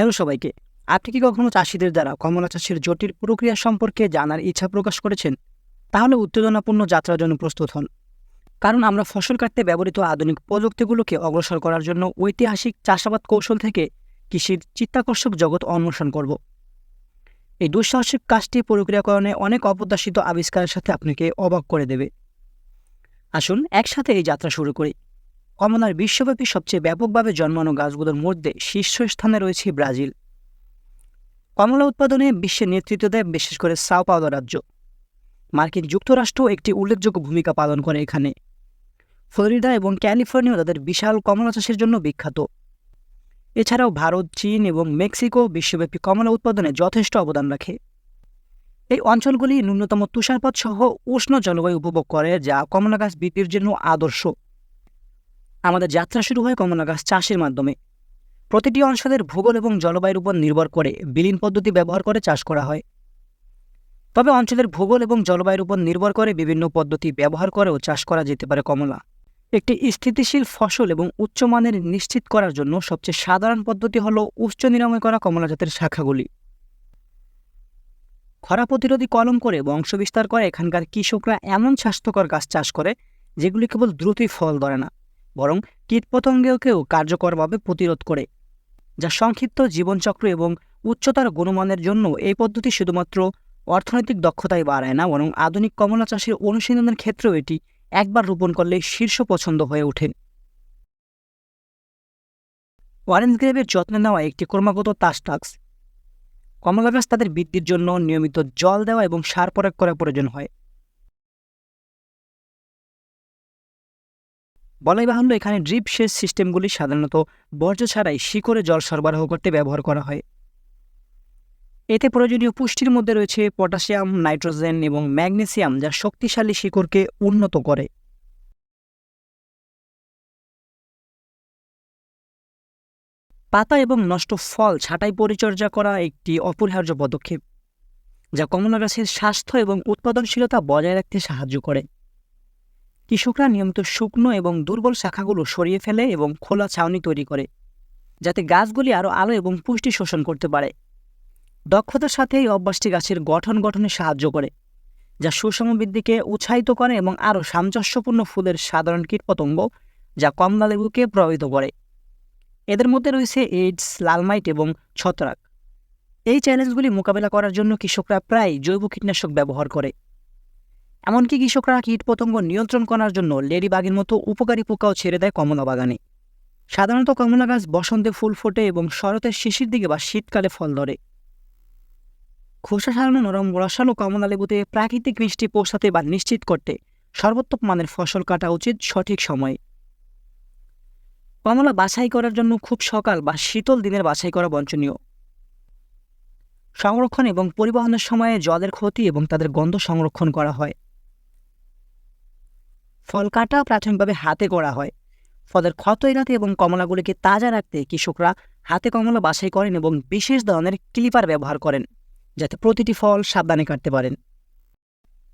Hello সবাইকে, আপনি কি কখনো চাষিদের দ্বারা কমলা চাষের জটিল প্রক্রিয়া সম্পর্কে জানার ইচ্ছা প্রকাশ করেছেন? তাহলে উত্তেজনাপূর্ণ যাত্রার জন্য প্রস্তুত হন। কারণ আমরা ফসল কাটতে ব্যবহৃত আধুনিক প্রযুক্তিগুলোকে অগ্রসর করার জন্য ঐতিহাসিক চাষাবাদ কৌশল থেকে কৃষির চিত্তাকর্ষক জগৎ অন্বেষণ করব। এই দুঃসাহসিক কাজটি প্রক্রিয়াকরণে অনেক অপ্রত্যাশিত আবিষ্কারের সাথে আপনাকে অবাক করে দেবে। আসুন একসাথে এই যাত্রা শুরু করি। কমলার বিশ্বব্যাপী সবচেয়ে ব্যাপকভাবে জন্মানো গাছগুলোর মধ্যে শীর্ষস্থানে রয়েছে ব্রাজিল। কমলা উৎপাদনে বিশ্বের নেতৃত্ব দেয় বিশেষ করে সাও পাওদা রাজ্য। মার্কিন যুক্তরাষ্ট্র একটি উল্লেখযোগ্য ভূমিকা পালন করে এখানে। ফ্লোরিডা এবং ক্যালিফোর্নিয়া তাদের বিশাল কমলা চাষের জন্য বিখ্যাত। এছাড়াও ভারত, চীন এবং মেক্সিকো বিশ্বব্যাপী কমলা উৎপাদনে যথেষ্ট অবদান রাখে। এই অঞ্চলগুলি ন্যূনতম তুষারপাত সহ উষ্ণ জলবায়ু উপভোগ করে, যা কমলা গাছ বৃদ্ধির জন্য আদর্শ। আমাদের যাত্রা শুরু হয় কমলা গাছ চাষের মাধ্যমে। প্রতিটি অঞ্চলের ভূগোল এবং জলবায়ুর উপর নির্ভর করে বিলীন পদ্ধতি ব্যবহার করে চাষ করা হয়। তবে অঞ্চলের ভূগোল এবং জলবায়ুর উপর নির্ভর করে বিভিন্ন পদ্ধতি ব্যবহার করেও চাষ করা যেতে পারে কমলা। একটি স্থিতিশীল ফসল এবং উচ্চমানের নিশ্চিত করার জন্য সবচেয়ে সাধারণ পদ্ধতি হল উচ্চ নিরাময় করা কমলা জাতের শাখাগুলি। খরা প্রতিরোধী কলম করে বংশবিস্তার করে এখানকার কৃষকরা এমন স্বাস্থ্যকর গাছ চাষ করে যেগুলি কেবল দ্রুতই ফল ধরে না। বরং কীটপতঙ্গকেও কার্যকরভাবে প্রতিরোধ করে, যা সংক্ষিপ্ত জীবনচক্র এবং উচ্চতার গুণমানের জন্য এই পদ্ধতি শুধুমাত্র অর্থনৈতিক দক্ষতাই বাড়ায় না, বরং আধুনিক কমলা চাষের অনুশীলনের ক্ষেত্রেও এটি একবার রোপণ করলে শীর্ষ পছন্দ হয়ে ওঠে। অরেঞ্জ গ্রেভের যত্ন নেওয়া একটি ক্রমাগত টাস্ক। কমলা গাছ তাদের বৃদ্ধির জন্য নিয়মিত জল দেওয়া এবং সার প্রয়োগ করা প্রয়োজন হয়। বলাই বাহুল্য এখানে ড্রিপ সেচ সিস্টেমগুলি সাধারণত বর্জ্য ছাড়াই শিকড়ে জল সরবরাহ করতে ব্যবহার করা হয়। এতে প্রয়োজনীয় পুষ্টির মধ্যে রয়েছে পটাশিয়াম, নাইট্রোজেন এবং ম্যাগনেসিয়াম যা শক্তিশালী শিকড়কে উন্নত করে। পাতা এবং নষ্ট ফল ছাঁটাই পরিচর্যা করা একটি অপরিহার্য পদক্ষেপ, যা কমলা গাছের স্বাস্থ্য এবং উৎপাদনশীলতা বজায় রাখতে সাহায্য করে। কৃষকরা নিয়মিত শুকনো এবং দুর্বল শাখাগুলো সরিয়ে ফেলে এবং খোলা ছাউনি তৈরি করে, যাতে গাছগুলি আরও আলো এবং পুষ্টি শোষণ করতে পারে। দক্ষতার সাথে এই অভ্যাসটি গাছের গঠন গঠনে সাহায্য করে, যা সুষম বৃদ্ধিকে উৎসাহিত করে এবং আরও সামঞ্জস্যপূর্ণ ফুলের সাধারণ কীটপতঙ্গ যা কমলা লেবুকে প্রভাবিত করে। এদের মধ্যে রয়েছে এইডস, লালমাইট এবং ছত্রাক। এই চ্যালেঞ্জগুলি মোকাবেলা করার জন্য কৃষকরা প্রায় জৈব কীটনাশক ব্যবহার করে। এমনকি কৃষকরা কীটপতঙ্গ নিয়ন্ত্রণ করার জন্য লেডিবাগের মতো উপকারী পোকাও ছেড়ে দেয় কমলা বাগানে। সাধারণত কমলা গাছ বসন্তে ফুল ফোটে এবং শরতের শেষের দিকে বা শীতকালে ফল ধরে। খোসা সারানো নরম রসালো কমলা লেবুতে প্রাকৃতিক মিষ্টি পৌঁছাতে বা নিশ্চিত করতে সর্বোত্তম মানের ফসল কাটা উচিত সঠিক সময়ে। কমলা বাছাই করার জন্য খুব সকাল বা শীতল দিনের বাছাই করা বঞ্চনীয়। সংরক্ষণ এবং পরিবহনের সময়ে জলের ক্ষতি এবং তাদের গন্ধ সংরক্ষণ করা হয়। ফল কাটা প্রাথমিকভাবে হাতে করা হয়। ফলের ক্ষত এড়াতে এবং কমলাগুলিকে তাজা রাখতে কৃষকরা হাতে কমলা বাছাই করেন এবং বিশেষ ধরনের ক্লিপার ব্যবহার করেন, যাতে প্রতিটি ফল সাবধানে কাটতে পারেন।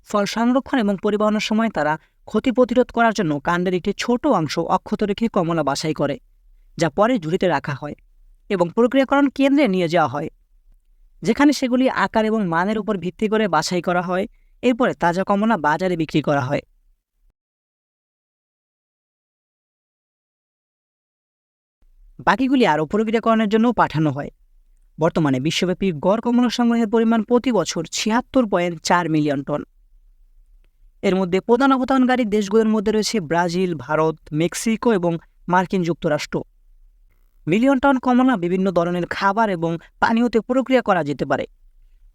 ফল সংরক্ষণ এবং পরিবহনের সময় তারা ক্ষতি প্রতিরোধ করার জন্য কাণ্ডের একটি ছোট অংশ অক্ষত রেখে কমলা বাছাই করে, যা পরে ঝুড়িতে রাখা হয় এবং প্রক্রিয়াকরণ কেন্দ্রে নিয়ে যাওয়া হয়। যেখানে সেগুলি আকার এবং মানের উপর ভিত্তি করে বাছাই করা হয়, এরপরে তাজা কমলা বাজারে বিক্রি করা হয়। বাকিগুলি আরও প্রক্রিয়াকরণের জন্য পাঠানো হয়। বর্তমানে বিশ্বব্যাপী গড় কমলা সংগ্রহের পরিমাণ প্রতি বছর ছিয়াত্তর পয়েন্ট চার মিলিয়ন টন। এর মধ্যে প্রধান অবদানকারী দেশগুলোর মধ্যে রয়েছে ব্রাজিল, ভারত, মেক্সিকো এবং মার্কিন যুক্তরাষ্ট্র। মিলিয়ন টন কমলা বিভিন্ন ধরনের খাবার এবং পানীয়তে প্রক্রিয়া করা যেতে পারে।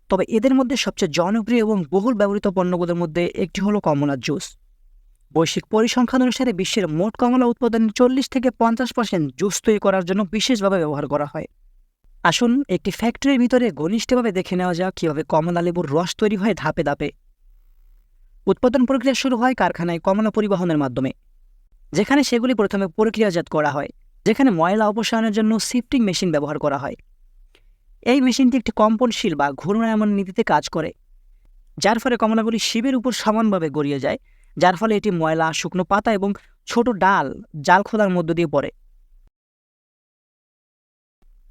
তবে এদের মধ্যে সবচেয়ে জনপ্রিয় এবং বহুল ব্যবহৃত পণ্যগুলোর মধ্যে একটি হলো কমলার জুস। বৈশ্বিক পরিসংখ্যান অনুসারে বিশ্বের মোট কমলা উৎপাদনের চল্লিশ থেকে পঞ্চাশ পার্সেন্ট জুস তৈরি করার জন্য বিশেষভাবে ব্যবহার করা হয়। আসুন একটি ফ্যাক্টরির ভিতরে ঘনিষ্ঠভাবে দেখে নেওয়া যাক কীভাবে কমলা লেবুর রস তৈরি হয় ধাপে ধাপে। উৎপাদন প্রক্রিয়া শুরু হয় কারখানায় কমলা পরিবহনের মাধ্যমে, যেখানে সেগুলি প্রথমে প্রক্রিয়াজাত করা হয়, যেখানে ময়লা অপসারণের জন্য শিফটিং মেশিন ব্যবহার করা হয়। এই মেশিনটি একটি কম্পনশীল বা ঘূর্ণায়মান নীতিতে কাজ করে, যার ফলে কমলাগুলি শিবের উপর সমানভাবে গড়িয়ে যায় যার ফলে এটি ময়লা, শুকনো পাতা এবং ছোট ডাল, জাল খোলার মধ্য দিয়ে পড়ে।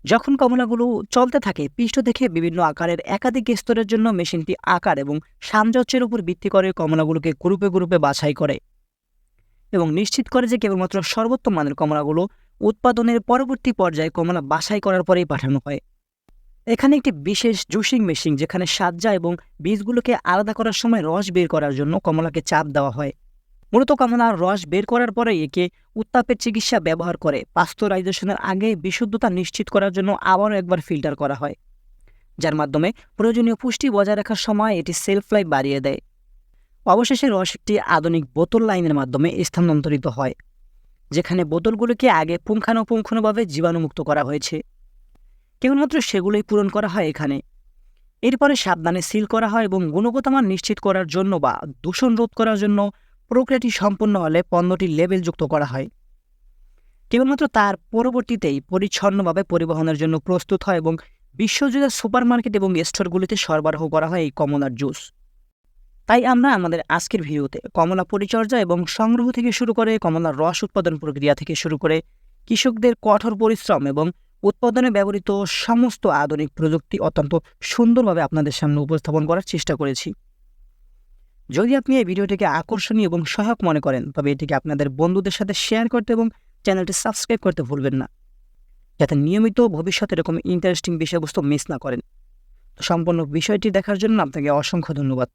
যখন কমলাগুলো চলতে থাকে, পৃষ্ঠ থেকে বিভিন্ন আকারের একাধিক স্তরের জন্য মেশিনটি আকার এবং সামঞ্জস্যের উপর ভিত্তি করে কমলাগুলোকে গ্রুপে গ্রুপে বাছাই করে এবং নিশ্চিত করে যে কেবলমাত্র সর্বোত্তম মানের কমলাগুলো উৎপাদনের পরবর্তী পর্যায়ে কমলা বাছাই করার পরেই পাঠানো হয়। এখানে একটি বিশেষ জুসিং মেশিন যেখানে সাজ্জা এবং বীজগুলোকে আলাদা করার সময় রস বের করার জন্য কমলাকে চাপ দেওয়া হয়। মূলত কমলার রস বের করার পরে একে উত্তাপের চিকিৎসা ব্যবহার করে। পাস্তরাইজেশনের আগে বিশুদ্ধতা নিশ্চিত করার জন্য আবারও একবার ফিল্টার করা হয়, যার মাধ্যমে প্রয়োজনীয় পুষ্টি বজায় রাখার সময় এটি সেলফ লাইফ বাড়িয়ে দেয়। অবশেষে রস একটি আধুনিক বোতল লাইনের মাধ্যমে স্থানান্তরিত হয়, যেখানে বোতলগুলোকে আগে পুঙ্খানুপুঙ্খানুভাবে জীবাণুমুক্ত করা হয়েছে। কেবলমাত্র সেগুলোই পূরণ করা হয় এখানে। এরপরে সাবধানে সিল করা হয় এবং গুণগত মান নিশ্চিত করার জন্য বা দূষণ রোধ করার জন্য প্রক্রিয়াটি সম্পূর্ণ হলে পণ্যটি লেবেলযুক্ত করা হয়। কেবলমাত্র তার পরবর্তীতেই পরিচ্ছন্নভাবে পরিবহনের জন্য প্রস্তুত হয় এবং বিশ্বজুড়ে সুপারমার্কেট এবং স্টোরগুলিতে সরবরাহ করা হয় এই কমলার জুস। তাই আমরা আমাদের আজকের ভিডিওতে কমলা পরিচর্যা এবং সংগ্রহ থেকে শুরু করে কমলার রস উৎপাদন প্রক্রিয়া থেকে শুরু করে কৃষকদের কঠোর পরিশ্রম এবং উৎপাদনে ব্যবহৃত সমস্ত আধুনিক প্রযুক্তি অত্যন্ত সুন্দরভাবে আপনাদের সামনে উপস্থাপন করার চেষ্টা করেছি। যদি আপনি এই ভিডিওটিকে আকর্ষণীয় এবং সহায়ক মনে করেন, তবে এটিকে আপনাদের বন্ধুদের সাথে শেয়ার করতে এবং চ্যানেলটি সাবস্ক্রাইব করতে ভুলবেন না। যাতে নিয়মিত ভবিষ্যতে এরকম ইন্টারেস্টিং বিষয়বস্তু মিস না করেন। সম্পূর্ণ বিষয়টি দেখার জন্য আপনাকে অসংখ্য ধন্যবাদ।